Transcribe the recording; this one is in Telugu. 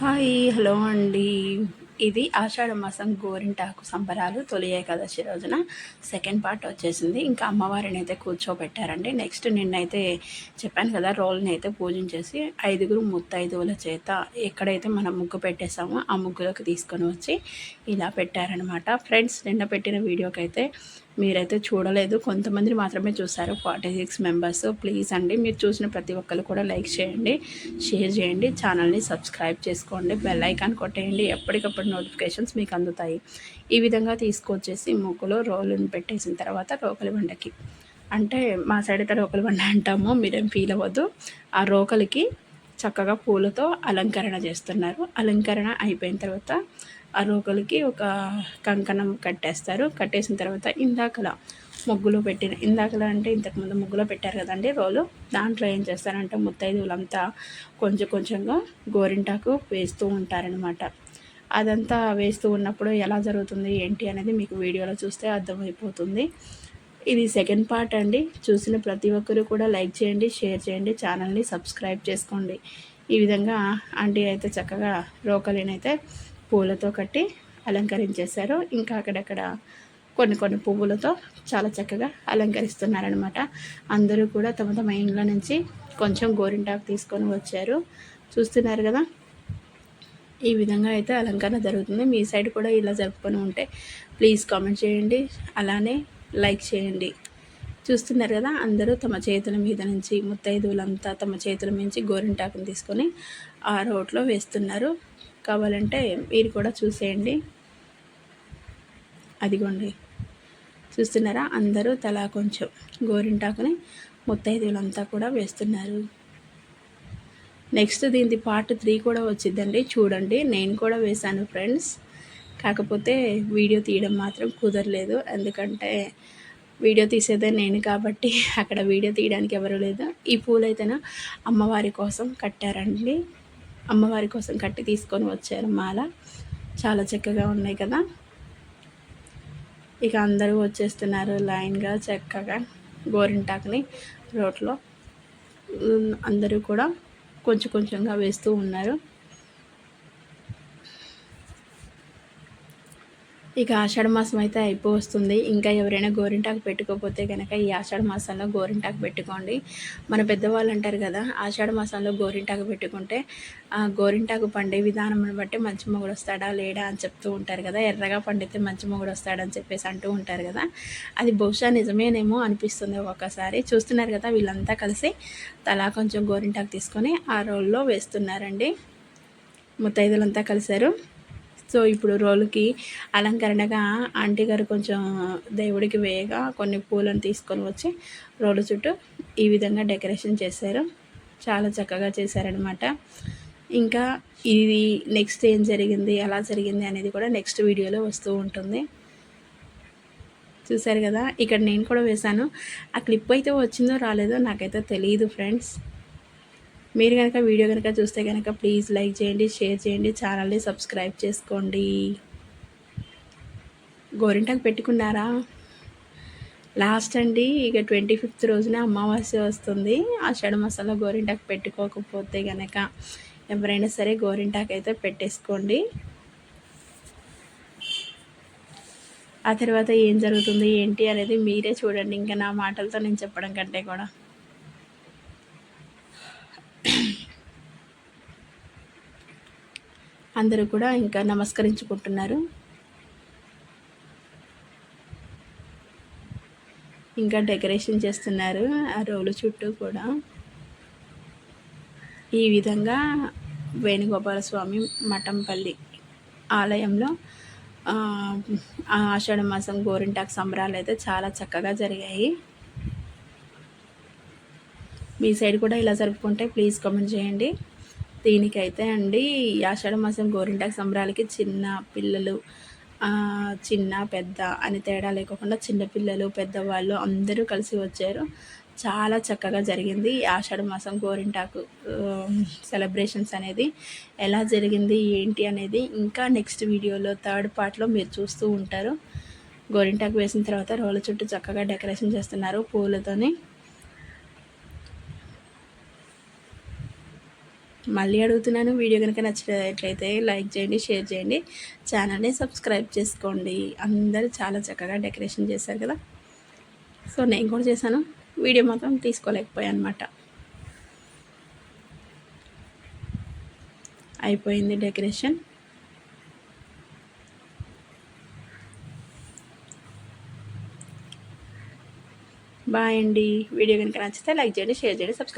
హాయ్ హలో అండి. ఇది ఆషాఢ మాసం గోరింటాకు సంబరాలు తొలి ఏకాదశి రోజున. సెకండ్ పార్ట్ వచ్చేసింది. ఇంకా అమ్మవారిని అయితే కూర్చోబెట్టారండి. నెక్స్ట్ నిన్నైతే చెప్పాను కదా రోల్ని అయితే పూజించేసి ఐదుగురు ముత్తైదువుల చేత ఎక్కడైతే మనం ముగ్గు పెట్టేసామో ఆ ముగ్గులోకి తీసుకొని వచ్చి ఇలా పెట్టారనమాట ఫ్రెండ్స్ నిన్న పెట్టిన వీడియోకి అయితే మీరైతే చూడలేదు. కొంతమంది మాత్రమే చూసారు ఫార్టీ సిక్స్ మెంబర్స్. ప్లీజ్ అండి మీరు చూసిన ప్రతి ఒక్కరు కూడా లైక్ చేయండి షేర్ చేయండి ఛానల్ని సబ్స్క్రైబ్ చేసుకోండి బెల్ ఐకాన్ కొట్టేయండి. ఎప్పటికప్పుడు నోటిఫికేషన్స్ మీకు అందుతాయి. ఈ విధంగా తీసుకొచ్చేసి మూకులో రోలుని పెట్టేసిన తర్వాత రోకలి బండకి. అంటే మా సైడ్ అయితే రోకలి బండ అంటాము మీరేం ఫీల్ అవ్వద్దు. ఆ రోకలికి చక్కగా పూలతో అలంకరణ చేస్తున్నారు. అలంకరణ అయిపోయిన తర్వాత ఆ రోకలికి ఒక కంకణం కట్టేస్తారు. కట్టేసిన తర్వాత ఇందాకలా ముగ్గులో పెట్టిన ఇందాకలా అంటే ఇంతకుముందు ముగ్గులో పెట్టారు కదండి రోలు. దాంట్లో ఏం చేస్తారంటే ముత్తైదువులంతా కొంచెం కొంచెంగా గోరింటాకు వేస్తూ ఉంటారనమాట అదంతా వేస్తూ ఉన్నప్పుడు ఎలా జరుగుతుంది ఏంటి అనేది మీకు వీడియోలో చూస్తే అర్థమైపోతుంది. ఇది సెకండ్ పార్ట్ అండి. చూసిన ప్రతి ఒక్కరు కూడా లైక్ చేయండి షేర్ చేయండి ఛానల్ని సబ్స్క్రైబ్ చేసుకోండి. ఈ విధంగా ఆంటీ అయితే చక్కగా రోకలినైతే పూలతో కట్టి అలంకరించేశారు. ఇంకా అక్కడక్కడ కొన్ని కొన్ని పువ్వులతో చాలా చక్కగా అలంకరిస్తున్నారనమాట అందరూ కూడా తమ తమ ఇండ్ల నుంచి కొంచెం గోరింటాకు తీసుకొని వచ్చారు. చూస్తున్నారు కదా? ఈ విధంగా అయితే అలంకరణ జరుగుతుంది. మీ సైడ్ కూడా ఇలా జరుపుకొని ఉంటే ప్లీజ్ కామెంట్ చేయండి. అలానే లైక్ చేయండి. చూస్తున్నారు కదా? అందరూ తమ చేతుల మీద నుంచి ముత్తైదువులంతా తమ చేతుల నుంచి గోరింటాకుని తీసుకొని ఆ రోడ్లో వేస్తున్నారు. కావాలంటే మీరు కూడా చూసేయండి. అదిగోండి. చూస్తున్నారా? అందరూ తలా కొంచెం గోరింటాకుని ముత్తైదువులంతా కూడా వేస్తున్నారు. నెక్స్ట్ దీనికి పార్ట్ త్రీ కూడా వచ్చిందండి. చూడండి నేను కూడా వేశాను ఫ్రెండ్స్. కాకపోతే వీడియో తీయడం మాత్రం కుదరలేదు. ఎందుకంటే వీడియో తీసేదే నేను కాబట్టి అక్కడ వీడియో తీయడానికి ఎవరు లేదు. ఈ పూలైతేనా అమ్మవారి కోసం కట్టారండి. అమ్మవారి కోసం కట్టి తీసుకొని వచ్చారు మాల. చాలా చక్కగా ఉన్నాయి కదా. ఇక అందరూ వచ్చేస్తున్నారు లైన్గా చక్కగా గోరింటాకుని రోడ్లో. అందరూ కూడా కొంచెం కొంచెంగా వేస్తూ ఉన్నారు. ఇక ఆషాఢ మాసం అయితే అయిపోతుంది ఇంకా ఎవరైనా గోరింటాకు పెట్టుకోకపోతే కనుక ఈ ఆషాఢ మాసంలో గోరింటాకు పెట్టుకోండి. మన పెద్దవాళ్ళు అంటారు కదా ఆషాఢ మాసంలో గోరింటాకు పెట్టుకుంటే ఆ గోరింటాకు పండే విధానం బట్టి మంచి మొగుడు వస్తాడా లేడా అని చెప్తూ ఉంటారు కదా. ఎర్రగా పండితే మంచి మొగుడు వస్తాడని చెప్పేసి అంటూ ఉంటారు కదా. అది బహుశా నిజమేనేమో అనిపిస్తుంది ఒక్కసారి. చూస్తున్నారు కదా వీళ్ళంతా కలిసి తలా కొంచెం గోరింటాకు తీసుకొని ఆ రోల్లో వేస్తున్నారండి. ముత్తైదులంతా కలిశారు. సో ఇప్పుడు రోలుకి అలంకరణగా ఆంటీ గారు కొంచెం దేవుడికి వేయగా కొన్ని పూలను తీసుకొని వచ్చి రోలు చుట్టూ ఈ విధంగా డెకరేషన్ చేశారు. చాలా చక్కగా చేశారనమాట ఇంకా ఇది నెక్స్ట్ ఏం జరిగింది ఎలా జరిగింది అనేది కూడా నెక్స్ట్ వీడియోలో వస్తూ ఉంటుంది. చూశారు కదా ఇక్కడ నేను కూడా వేశాను. ఆ క్లిప్ అయితే వచ్చిందో రాలేదో నాకైతే తెలియదు ఫ్రెండ్స్. మీరు కనుక వీడియో కనుక చూస్తే కనుక ప్లీజ్ లైక్ చేయండి షేర్ చేయండి ఛానల్ని సబ్స్క్రైబ్ చేసుకోండి. గోరింటాకు పెట్టుకున్నారా? లాస్ట్ అండి ఇక ట్వంటీ ఫిఫ్త్ రోజున అమావాస్య వస్తుంది. ఆషాఢ మసాలా గోరింటాకు పెట్టుకోకపోతే కనుక ఎవరైనా సరే గోరింటాకు అయితే పెట్టేసుకోండి. ఆ తర్వాత ఏం జరుగుతుంది ఏంటి అనేది మీరే చూడండి. ఇంకా నా మాటలతో నేను చెప్పడం కంటే కూడా. అందరూ కూడా ఇంకా నమస్కరించుకుంటున్నారు. ఇంకా డెకరేషన్ చేస్తున్నారు ఆ రోలు చుట్టూ కూడా. ఈ విధంగా వేణుగోపాల స్వామి మఠంపల్లి ఆలయంలో ఆషాఢ మాసం గోరింటాకు సంబరాలు అయితే చాలా చక్కగా జరిగాయి. మీ సైడ్ కూడా ఇలా జరుపుకుంటే ప్లీజ్ కామెంట్ చేయండి. దీనికైతే అండి ఆషాఢ మాసం గోరింటాకు సంబరాలకి చిన్న పిల్లలు చిన్న పెద్ద అని తేడా లేకుండా చిన్నపిల్లలు పెద్దవాళ్ళు అందరూ కలిసి వచ్చారు. చాలా చక్కగా జరిగింది ఆషాఢ మాసం గోరింటాకు సెలబ్రేషన్స్ అనేది. ఎలా జరిగింది ఏంటి అనేది ఇంకా నెక్స్ట్ వీడియోలో థర్డ్ పార్ట్లో మీరు చూస్తూ ఉంటారు. గోరింటాకు వేసిన తర్వాత రోల చుట్టూ చక్కగా డెకరేషన్ చేస్తున్నారు పూలతోని. మళ్ళీ అడుగుతున్నాను. వీడియో కనుక నచ్చినట్లయితే లైక్ చేయండి షేర్ చేయండి. ఛానల్ని సబ్స్క్రైబ్ చేసుకోండి. అందరూ చాలా చక్కగా డెకరేషన్ చేశారు కదా. సో నేను కూడా చేశాను. వీడియో మాత్రం తీసుకోలేకపోయాను అనమాట అయిపోయింది డెకరేషన్. బాయ్ అండి. వీడియో కనుక నచ్చితే లైక్ చేయండి షేర్ చేయండి సబ్స్క్రైబ్